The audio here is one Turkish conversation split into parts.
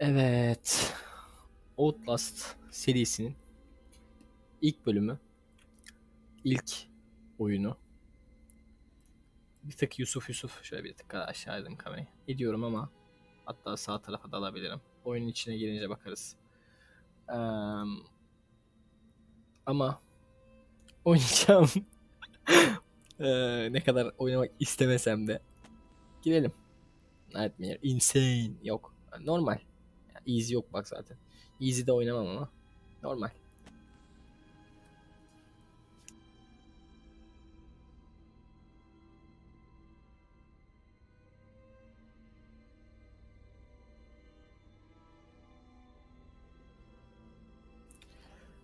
Evet. Outlast serisinin ilk bölümü. ilk oyunu. Bir tık Yusuf Yusuf. Şöyle bir tık aşağı edelim kamerayı. Ediyorum ama hatta sağ tarafa da alabilirim. Oyunun içine girince bakarız. Eee, ama oynayacağım. Eee, ne kadar oynamak istemesem de girelim. Nightmare. Insane. Yok. Normal. Easy yok bak zaten. Easy'de oynamam ama. Normal.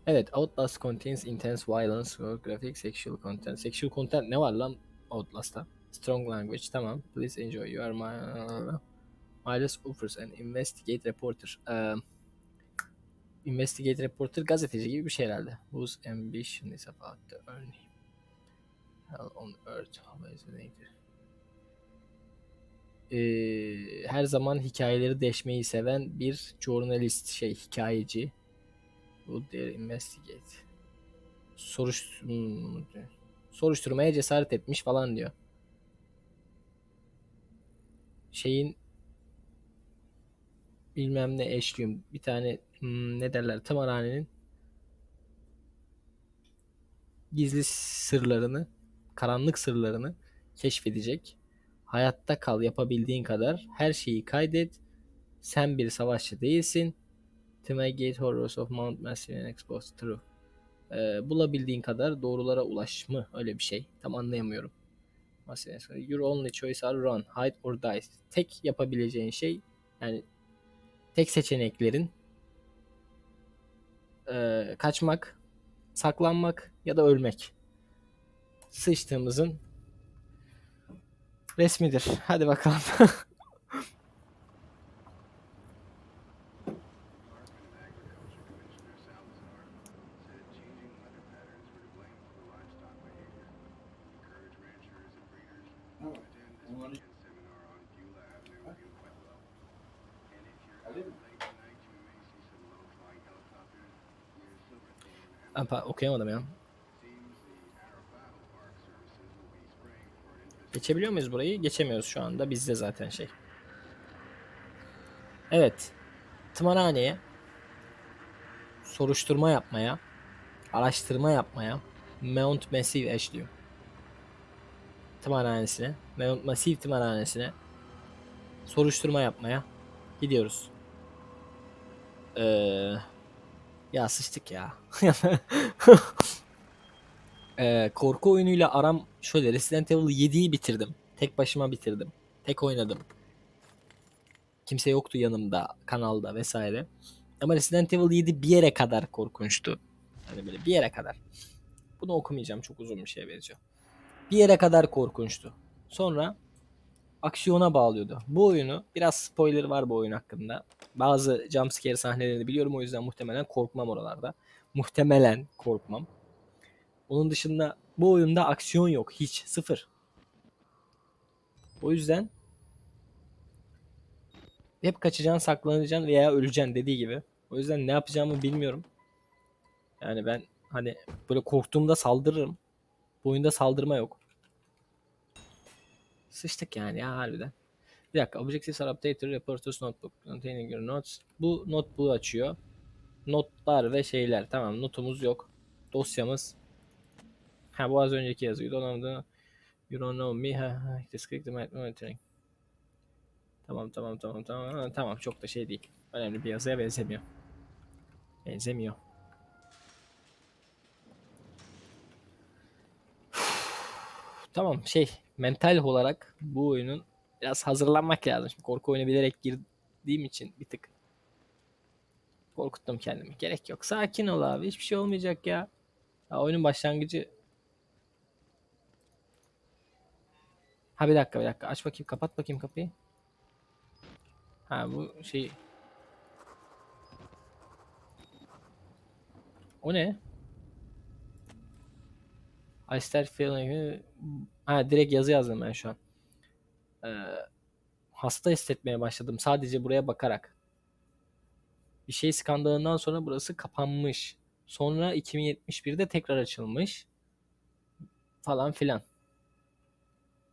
Evet, Outlast contains intense violence, gore graphics, sexual content. Sexual content ne var lan Outlast'ta? Strong language, tamam. Please enjoy. You are my... Miles offers an investigate reporter. Eee, investigate reporter gazeteci gibi bir şey herhalde. Whose ambition is about to earn him. Hell on earth always later. Ee, her zaman hikayeleri deşmeyi seven bir journalist şey hikayeci. Bu their investigate. Soruş hmm, soruşturmaya cesaret etmiş falan diyor. Şeyin bilmem ne eşliyorum. Bir tane hmm, ne derler tımarhanenin gizli sırlarını, karanlık sırlarını keşfedecek. Hayatta kal yapabildiğin kadar. Her şeyi kaydet. Sen bir savaşçı değilsin. To Gate Horrors of Mount Massive and Exposed True. Ee, bulabildiğin kadar doğrulara ulaş mı? Öyle bir şey. Tam anlayamıyorum. Your only choice are run, hide or die. Tek yapabileceğin şey yani tek seçeneklerin eee, kaçmak, saklanmak ya da ölmek. Sıçtığımızın resmidir. Hadi bakalım. Apa, okuyamadım ya. Geçebiliyor muyuz burayı? Geçemiyoruz şu anda. Bizde zaten şey. Evet. Tımarhaneye soruşturma yapmaya, araştırma yapmaya Mount Massive eşliyor. Tımarhanesine, Mount Massive tımarhanesine soruşturma yapmaya gidiyoruz. Eee ya sıçtık ya. Ee, korku oyunuyla aram şöyle Resident Evil 7'yi bitirdim. Tek başıma bitirdim. Tek oynadım. Kimse yoktu yanımda, kanalda vesaire. Ama Resident Evil 7 bir yere kadar korkunçtu. Hani böyle bir yere kadar. Bunu okumayacağım çok uzun bir şeye benziyor. Bir yere kadar korkunçtu. Sonra aksiyona bağlıyordu. Bu oyunu biraz spoiler var bu oyun hakkında. Bazı jumpscare sahnelerini biliyorum o yüzden muhtemelen korkmam oralarda. Muhtemelen korkmam. Onun dışında bu oyunda aksiyon yok hiç sıfır. O yüzden hep kaçacaksın, saklanacaksın veya öleceksin dediği gibi. O yüzden ne yapacağımı bilmiyorum. Yani ben hani böyle korktuğumda saldırırım. Bu oyunda saldırma yok. Sıçtık yani ya harbiden. Bir dakika. Objectives are updated. Reporters notebook containing your notes. Bu notebook'u açıyor. Notlar ve şeyler. Tamam notumuz yok. Dosyamız. Ha bu az önceki yazı. You don't know, you don't know me. Ha, ha. Disconnect the monitoring. Tamam tamam tamam tamam. Ha, tamam çok da şey değil. Önemli bir yazıya benzemiyor. Benzemiyor. tamam şey mental olarak bu oyunun biraz hazırlanmak lazım. Şimdi korku oyunu bilerek girdiğim için bir tık korkuttum kendimi. Gerek yok. Sakin ol abi. Hiçbir şey olmayacak ya. ya oyunun başlangıcı Ha bir dakika bir dakika. Aç bakayım kapat bakayım kapıyı. Ha bu şey O ne? I start feeling Ha direkt yazı yazdım ben şu an. Ee, hasta hissetmeye başladım sadece buraya bakarak. Bir şey skandalından sonra burası kapanmış. Sonra 2071'de tekrar açılmış. Falan filan.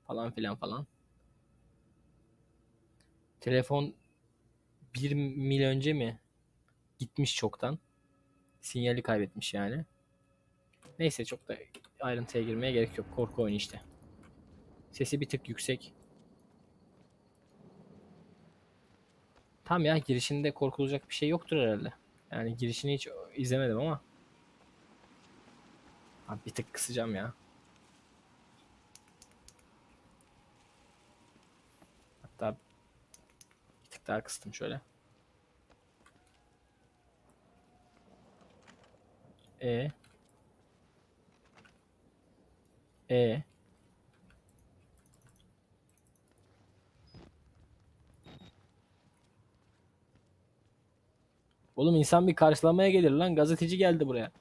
Falan filan falan. Telefon bir mil önce mi gitmiş çoktan. Sinyali kaybetmiş yani. Neyse çok da ayrıntıya girmeye gerek yok. Korku oyunu işte. Sesi bir tık yüksek. Tam ya girişinde korkulacak bir şey yoktur herhalde. Yani girişini hiç izlemedim ama. Abi bir tık kısacağım ya. Hatta bir tık daha kıstım şöyle. E E Oğlum insan bir karşılamaya gelir lan. Gazeteci geldi buraya.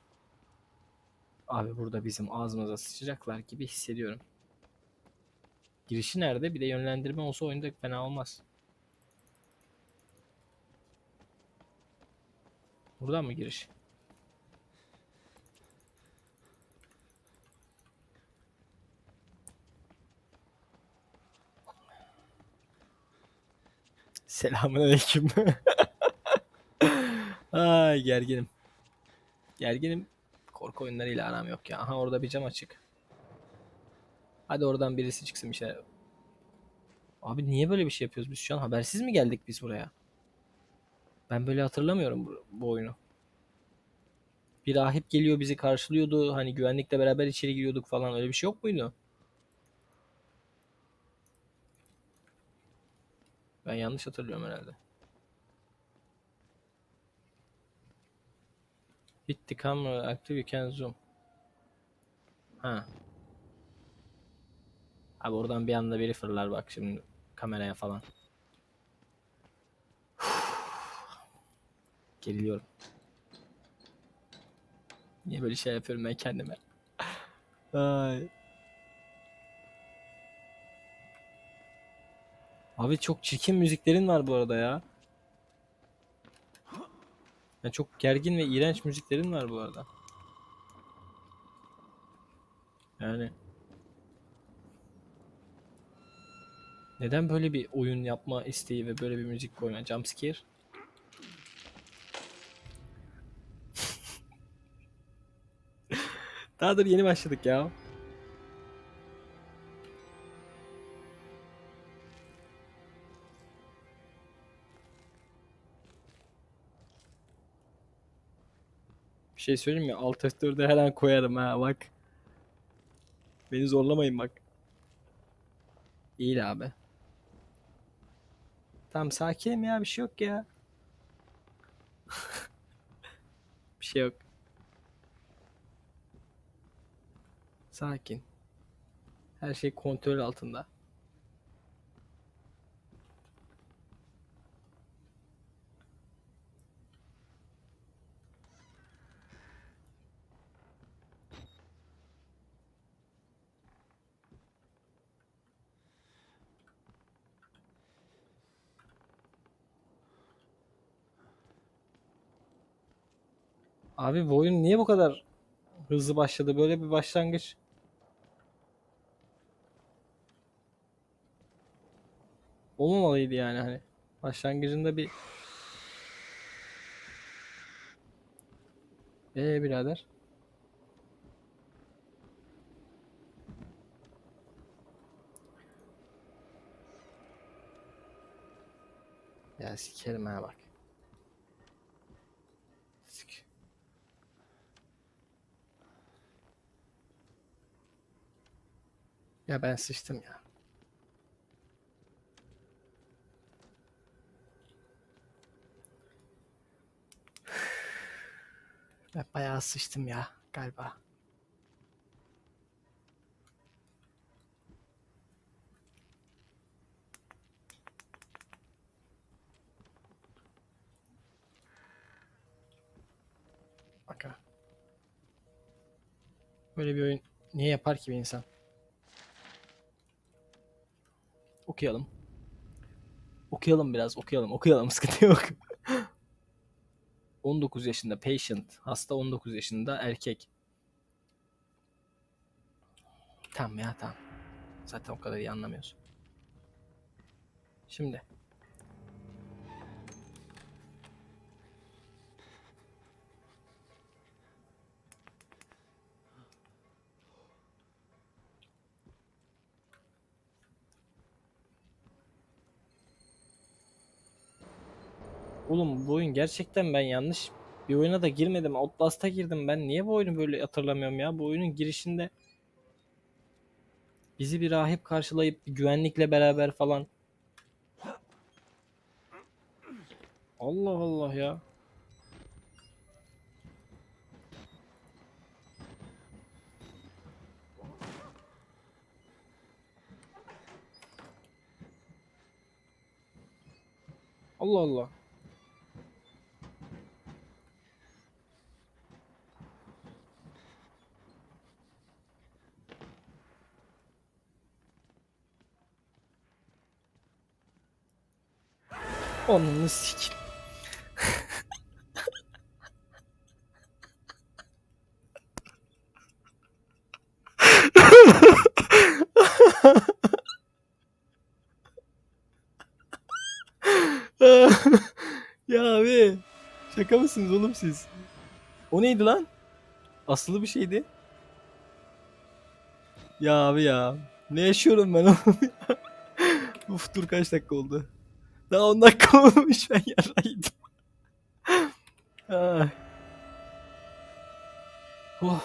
Abi burada bizim ağzımıza sıçacaklar gibi hissediyorum. Girişi nerede? Bir de yönlendirme olsa oyunda fena olmaz. Buradan mı giriş? Selamünaleyküm. Ay gerginim. Gerginim. Korku oyunlarıyla aram yok ya. Aha orada bir cam açık. Hadi oradan birisi çıksın bir şey. Abi niye böyle bir şey yapıyoruz biz şu an? Habersiz mi geldik biz buraya? Ben böyle hatırlamıyorum bu, bu oyunu. Bir rahip geliyor bizi karşılıyordu. Hani güvenlikle beraber içeri giriyorduk falan. Öyle bir şey yok muydu? Ben yanlış hatırlıyorum herhalde. Hit the camera active you can zoom. Ha. Abi oradan bir anda biri fırlar bak şimdi kameraya falan. Geriliyorum. Niye böyle şey yapıyorum ben kendime? Ay. Abi çok çirkin müziklerin var bu arada ya. Yani çok gergin ve iğrenç müziklerin var bu arada. Yani neden böyle bir oyun yapma isteği ve böyle bir müzik koyma? Jumpscare? Daha dur yeni başladık ya. Şey söyleyeyim mi? Alt F4'e her an koyarım ha bak. Beni zorlamayın bak. İyi abi. Tamam sakinim ya bir şey yok ya. bir şey yok. Sakin. Her şey kontrol altında. Abi bu oyun niye bu kadar hızlı başladı? Böyle bir başlangıç. Olmamalıydı yani hani. Başlangıcında bir... Ee birader. Ya sikerim ha bak. Ya ben sıçtım ya. Ben bayağı sıçtım ya galiba. Bak ha. Böyle bir oyun niye yapar ki bir insan? Okuyalım. Okuyalım biraz, okuyalım, okuyalım. Sıkıntı yok. 19 yaşında patient. Hasta 19 yaşında erkek. Tamam ya tamam. Zaten o kadar iyi anlamıyorsun. Şimdi. Oğlum bu oyun gerçekten ben yanlış bir oyuna da girmedim. Outlast'a girdim. Ben niye bu oyunu böyle hatırlamıyorum ya? Bu oyunun girişinde bizi bir rahip karşılayıp güvenlikle beraber falan. Allah Allah ya. Allah Allah. Onunu sikim. ya abi şaka mısınız oğlum siz? O neydi lan? Asılı bir şeydi. Ya abi ya. Ne yaşıyorum ben oğlum? Uf dur kaç dakika oldu? Daha 10 dakika olmuş ben yaraydım. Ay. Oh.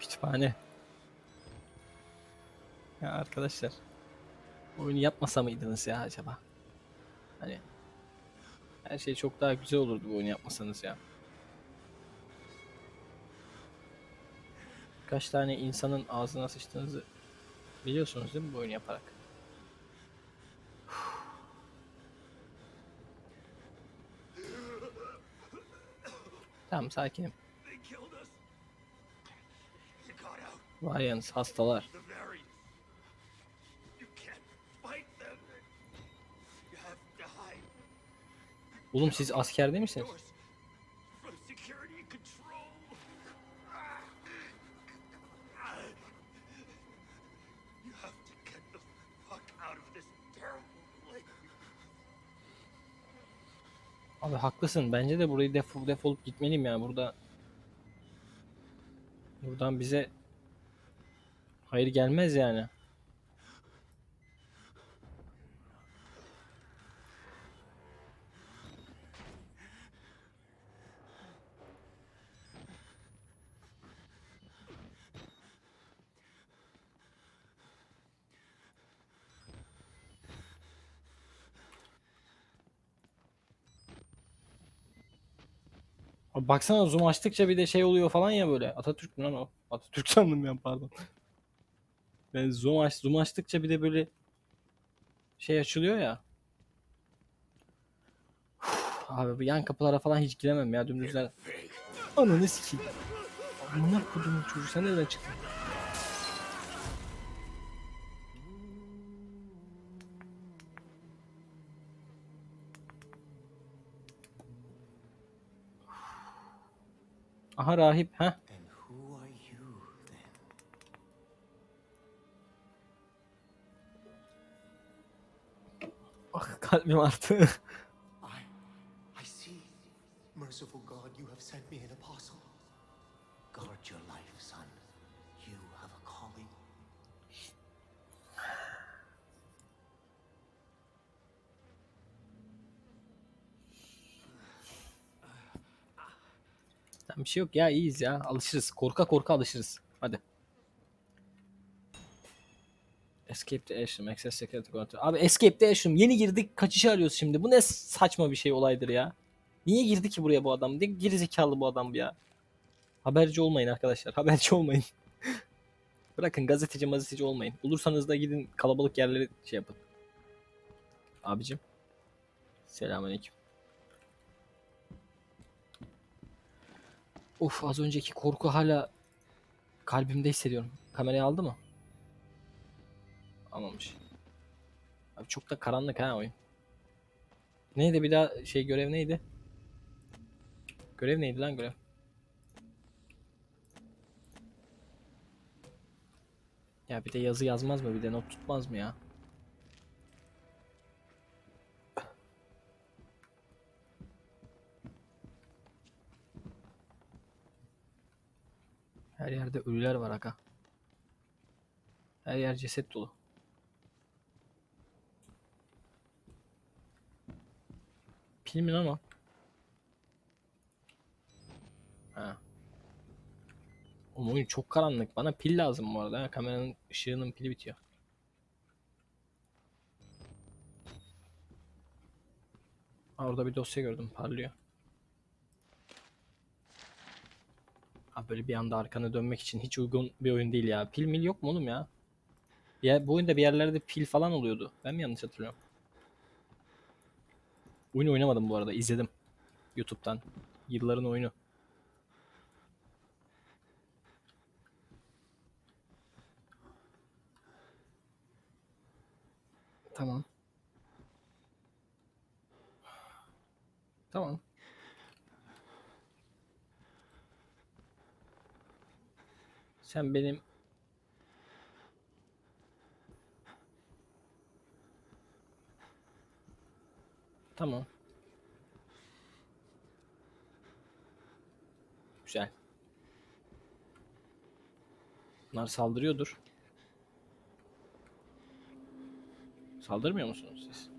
Kütüphane. Ya arkadaşlar. Oyunu yapmasa mıydınız ya acaba? Hani her şey çok daha güzel olurdu bu oyunu yapmasanız ya. Kaç tane insanın ağzına sıçtığınızı biliyorsunuz değil mi bu oyunu yaparak? Tamam sakinim. Out. Varians hastalar. The variants. You can't Abi haklısın. Bence de burayı defol defolup gitmeliyim yani burada. Buradan bize hayır gelmez yani. Baksana zoom açtıkça bir de şey oluyor falan ya böyle. Atatürk mü lan o? Atatürk sandım ben pardon. Ben zoom aç zoom açtıkça bir de böyle şey açılıyor ya. Abi bu yan kapılara falan hiç giremem ya dümdüzler. Ananı sikeyim. Amına kodumun çocuğu sen nereden çıktın? Aha rahip ha. Ah kalbim arttı. Merciful God, you have sent me an apostle. Bir şey yok ya iyiyiz ya alışırız. Korka korka alışırız. Hadi. Escape the Ashram, Access Security Control. Abi Escape the Ashram yeni girdik kaçışı arıyoruz şimdi. Bu ne saçma bir şey olaydır ya. Niye girdi ki buraya bu adam? Ne gerizekalı bu adam ya. Haberci olmayın arkadaşlar. Haberci olmayın. Bırakın gazeteci mazeteci olmayın. Olursanız da gidin kalabalık yerleri şey yapın. Abicim. Selamünaleyküm. Uf az önceki korku hala kalbimde hissediyorum. Kamerayı aldı mı? Almamış. Abi çok da karanlık ha oyun. Neydi bir daha şey görev neydi? Görev neydi lan görev? Ya bir de yazı yazmaz mı? Bir de not tutmaz mı ya? Her yerde ölüler var aga. Her yer ceset dolu. Pil mi lan o? Ha. Oğlum oyun çok karanlık. Bana pil lazım bu arada. Kameranın ışığının pili bitiyor. Orada bir dosya gördüm. Parlıyor. Böyle bir anda arkana dönmek için hiç uygun bir oyun değil ya. Pil mil yok mu oğlum ya? Ya bu oyunda bir yerlerde pil falan oluyordu. Ben mi yanlış hatırlıyorum? Oyunu oynamadım bu arada. izledim. YouTube'dan. Yılların oyunu. Tamam. Tamam. Sen benim Tamam. Güzel. Bunlar saldırıyordur. Saldırmıyor musunuz siz?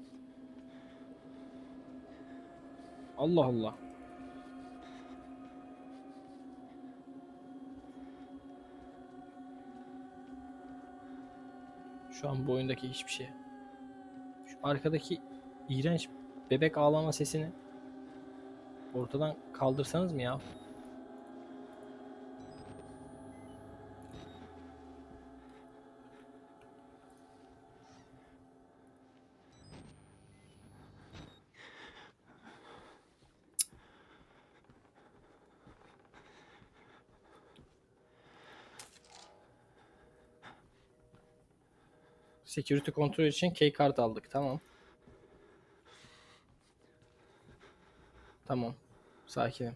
Allah Allah. Şu an bu oyundaki hiçbir şey. Şu arkadaki iğrenç bebek ağlama sesini ortadan kaldırsanız mı ya? Security kontrol için key kart aldık. Tamam. Tamam. Sakinim.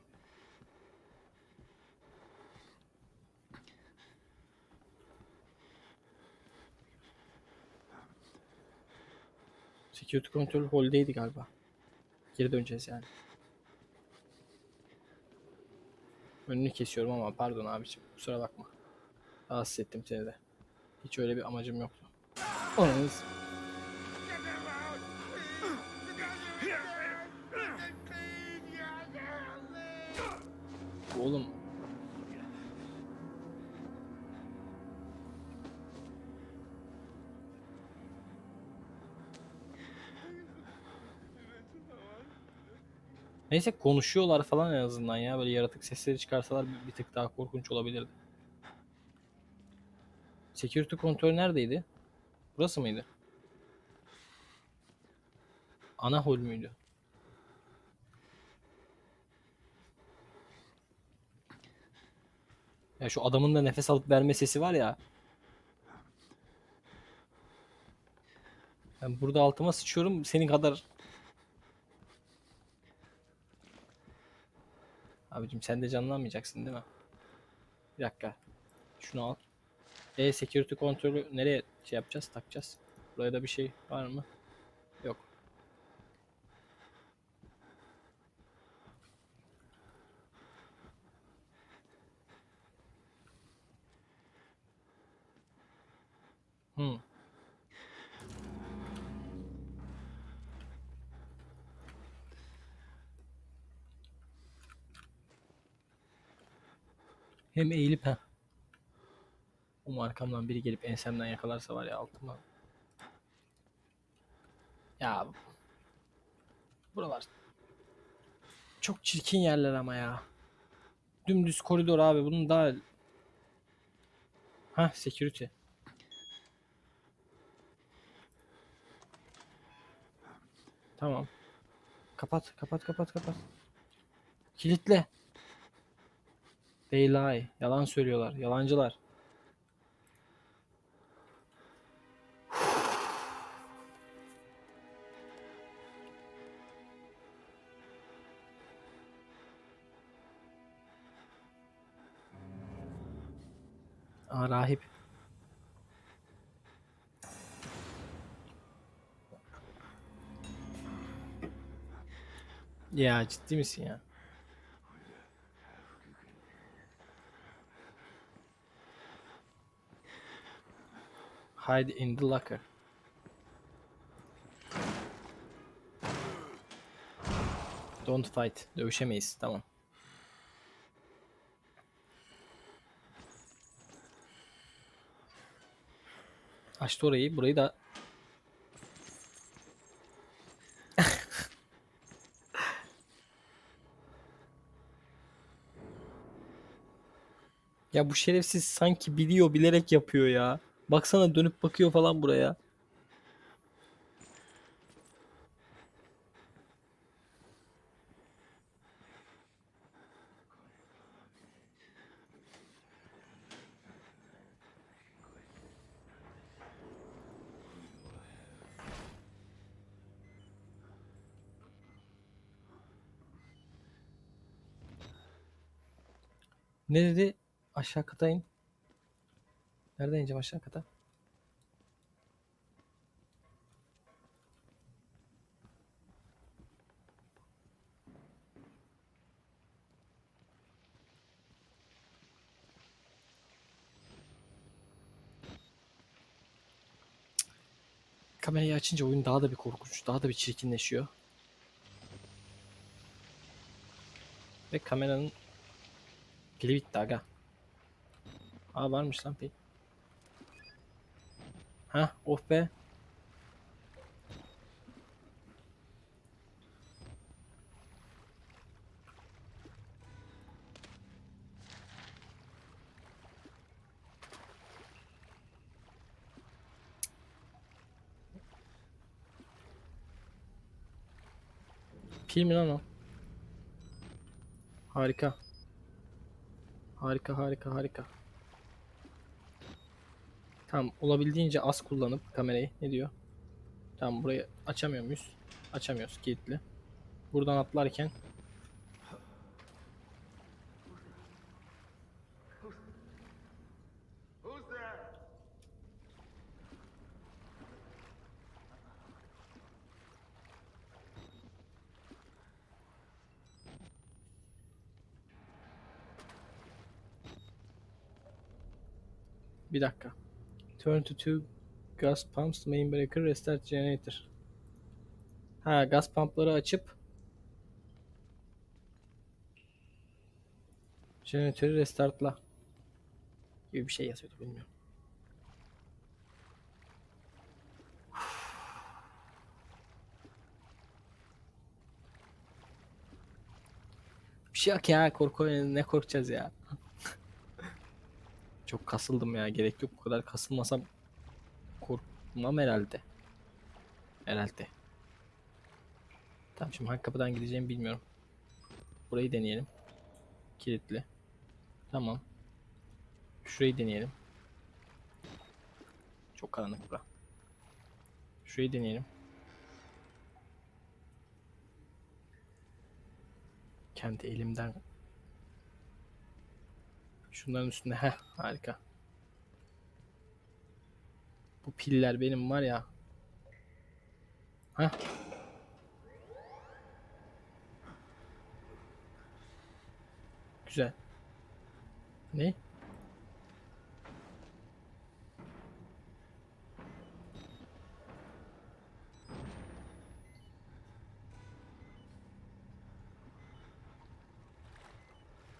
Security kontrol hold'deydi galiba. Geri döneceğiz yani. Önünü kesiyorum ama pardon abiciğim. Kusura bakma. Rahatsız ettim seni de. Hiç öyle bir amacım yoktu. Ananız. Oğlum. Neyse konuşuyorlar falan en azından ya. Böyle yaratık sesleri çıkarsalar bir, bir tık daha korkunç olabilirdi. Security kontrol neredeydi? Burası mıydı? Ana hol müydü? Ya şu adamın da nefes alıp verme sesi var ya. Ben burada altıma sıçıyorum senin kadar. Abicim sen de canlanmayacaksın değil mi? Bir dakika. Şunu al. E security kontrolü nereye şey yapacağız, takacağız? Buraya da bir şey var mı? Yok. Hmm. Hem eğilip ha. Arkamdan biri gelip ensemden yakalarsa var ya altıma. Ya buralar çok çirkin yerler ama ya. Dümdüz koridor abi bunun daha Ha security. Tamam. Kapat, kapat, kapat, kapat. Kilitle. They lie. Yalan söylüyorlar. Yalancılar. Aa rahip. Ya ciddi misin ya? Hide in the locker. Don't fight. Dövüşemeyiz. Tamam. Açtı orayı. Burayı da Ya bu şerefsiz sanki biliyor bilerek yapıyor ya. Baksana dönüp bakıyor falan buraya. Ne dedi? Aşağı kata in. Nereden ineceğim aşağı kata? Kamerayı açınca oyun daha da bir korkunç, daha da bir çirkinleşiyor. Ve kameranın pili bitti aga. Aa varmış lan pil. Ha, oh be. Pil mi lan o? Harika. Harika harika harika. Tamam olabildiğince az kullanıp kamerayı ne diyor? Tamam burayı açamıyor muyuz? Açamıyoruz kilitli. Buradan atlarken dakika. Turn to two gas pumps main breaker restart generator. Ha gaz pumpları açıp jeneratörü restartla gibi bir şey yazıyordu bilmiyorum. Bir şey yok ya korku ne korkacağız ya. Çok kasıldım ya gerek yok bu kadar kasılmasam korkmam herhalde. Herhalde. Tamam şimdi hangi kapıdan gideceğimi bilmiyorum. Burayı deneyelim. Kilitli. Tamam. Şurayı deneyelim. Çok karanlık bura. Şurayı deneyelim. Kendi elimden Şunların üstünde. Heh harika. Bu piller benim var ya. Heh. Güzel. Ne?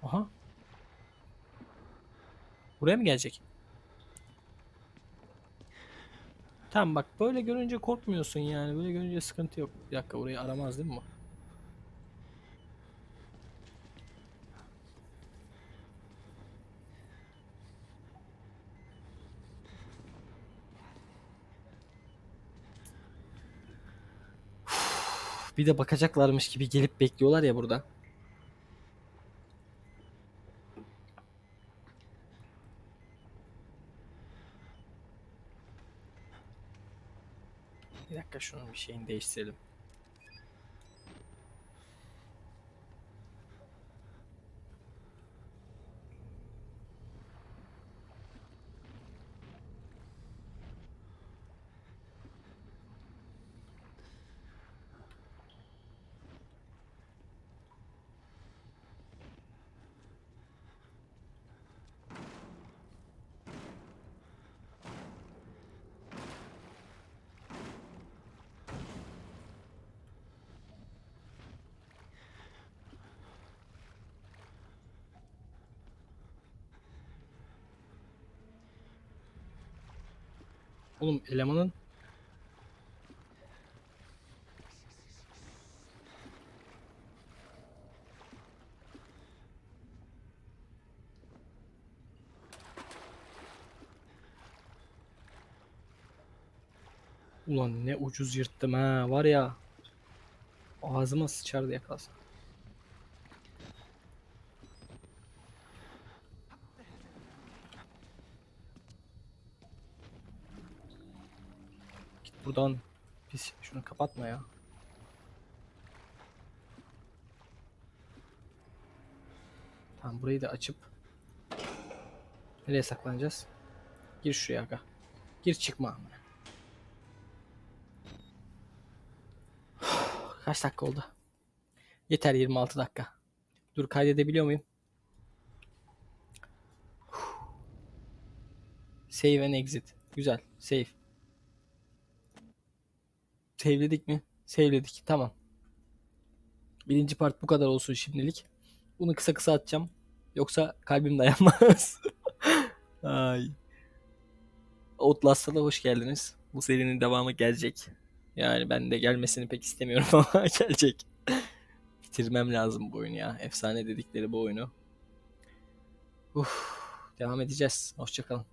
Aha. Buraya mı gelecek? Tamam bak böyle görünce korkmuyorsun yani. Böyle görünce sıkıntı yok. Bir dakika burayı aramaz değil mi? Bir de bakacaklarmış gibi gelip bekliyorlar ya burada. Bir dakika şunun bir şeyini değiştirelim. Oğlum elemanın Ulan ne ucuz yırttım ha var ya. Ağzıma sıçardı yakalsa. Buradan. Pis şunu kapatma ya. Tamam burayı da açıp Nereye saklanacağız? Gir şuraya aga. Gir çıkma. Kaç dakika oldu? Yeter 26 dakika. Dur kaydedebiliyor muyum? Save and exit. Güzel. Save. Save'ledik mi? Save'ledik. Tamam. Birinci part bu kadar olsun şimdilik. Bunu kısa kısa atacağım. Yoksa kalbim dayanmaz. Ay. Outlast'a da hoş geldiniz. Bu serinin devamı gelecek. Yani ben de gelmesini pek istemiyorum ama gelecek. Bitirmem lazım bu oyunu ya. Efsane dedikleri bu oyunu. Uf, devam edeceğiz. Hoşçakalın.